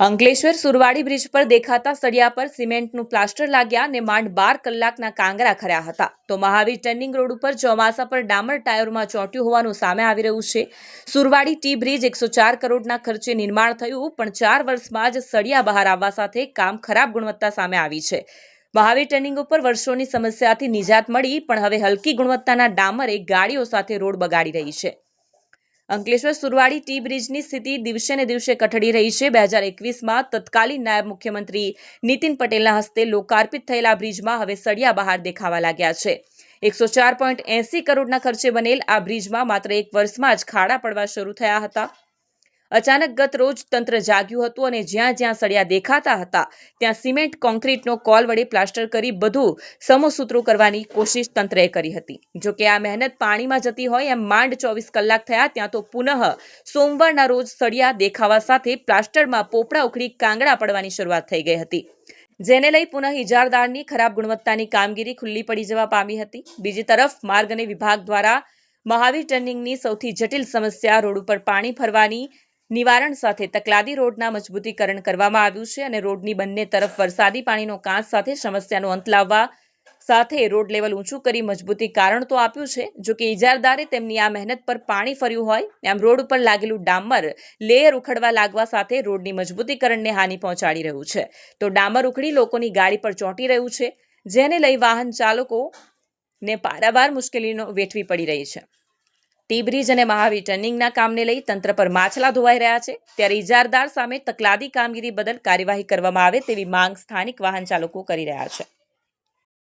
Ankleshwar સુરવાડી bridge પર દેખાતા સળિયા પર સિમેન્ટનું પ્લાસ્ટર લાગ્યા અને માંડ બાર કલાકના કાંગરા ખર્યા હતા. તો મહાવીર ટર્નિંગ રોડ ઉપર ચોમાસા પર ડામર ટાયરમાં ચોંટ્યું હોવાનું સામે આવી રહ્યું છે. સુરવાડી ટી બ્રિજ એકસો ચાર કરોડના ખર્ચે નિર્માણ થયું, પણ ચાર વર્ષમાં જ સળિયા બહાર આવવા સાથે કામ ખરાબ ગુણવત્તા સામે આવી છે. મહાવીર ટર્નિંગ ઉપર વર્ષોની સમસ્યાથી નિજાત મળી, પણ હવે હલકી ગુણવત્તાના ડામરે ગાડીઓ સાથે રોડ બગાડી રહી છે. અંકલેશ્વર સુરવાડી ટી બ્રિજની સ્થિતિ દિવસે ને દિવસે કઠડી રહી છે. બે હજાર એકવીસમાં તત્કાલીન નાયબ મુખ્યમંત્રી નીતિન પટેલના હસ્તે લોકાર્પિત થયેલા બ્રિજમાં હવે સળિયા બહાર દેખાવા લાગ્યા છે. એકસો ચાર પોઈન્ટ એંસી કરોડના ખર્ચે બનેલ આ બ્રિજમાં માત્ર એક વર્ષમાં જ ખાડા પડવા શરૂ થયા હતા. અચાનક ગત રોજ તંત્ર જાગ્યું હતું અને જ્યાં જ્યાં સળિયા દેખાતા હતા, ત્યાં સિમેન્ટ કોન્ક્રીટનો કોલ વડે પ્લાસ્ટર કરી બધું સમોસૂત્રો કરવાની કોશિશ તંત્રએ કરી હતી. જો કે આ મહેનત પાણીમાં જતી હોય એમ માંડ ચોવીસ કલાક થયા, ત્યાં તો પુનઃ સોમવારના રોજ સળિયા દેખાવા સાથે પ્લાસ્ટરમાં પોપડા ઉખડી કાંગડા પડવાની શરૂઆત થઈ ગઈ હતી. જેને લઈ પુનઃ ઇજારદારની ખરાબ ગુણવત્તાની કામગીરી ખુલ્લી પડી જવા પામી હતી. બીજી તરફ, માર્ગ અને વિભાગ દ્વારા મહાવીર ટર્નિંગની સૌથી જટિલ સમસ્યા રોડ ઉપર પાણી ફરવાની નિવારણ સાથે તકલાદી રોડના મજબૂતીકરણ કરવામાં આવ્યું છે અને રોડની બંને તરફ વરસાદી પાણીનો કાંસ સાથે સમસ્યાનો અંત લાવવા સાથે રોડ લેવલ ઊંચું કરી મજબૂતી કારણ તો આપ્યું છે. જો કે ઇજારદારે તેમની આ મહેનત પર પાણી ફર્યું હોય એમ રોડ ઉપર લાગેલું ડામર લેયર ઉખડવા લાગવા સાથે રોડની મજબૂતીકરણને હાનિ પહોંચાડી રહ્યું છે. તો ડામર ઉખડી લોકોની ગાડી પર ચોંટી રહ્યું છે, જેને લઈ વાહન ચાલકો ને પારાવાર મુશ્કેલીનો વેઠવી પડી રહી છે. ટી બ્રિજ અને મહાવીર ટર્નિંગના કામને લઈ તંત્ર પર માછલા ધોવાઈ રહ્યા છે. ત્યારે ઇજારદાર સામે તકલાદી કામગીરી બદલ કાર્યવાહી કરવામાં આવે તેવી માંગ સ્થાનિક વાહન ચાલકો કરી રહ્યા છે.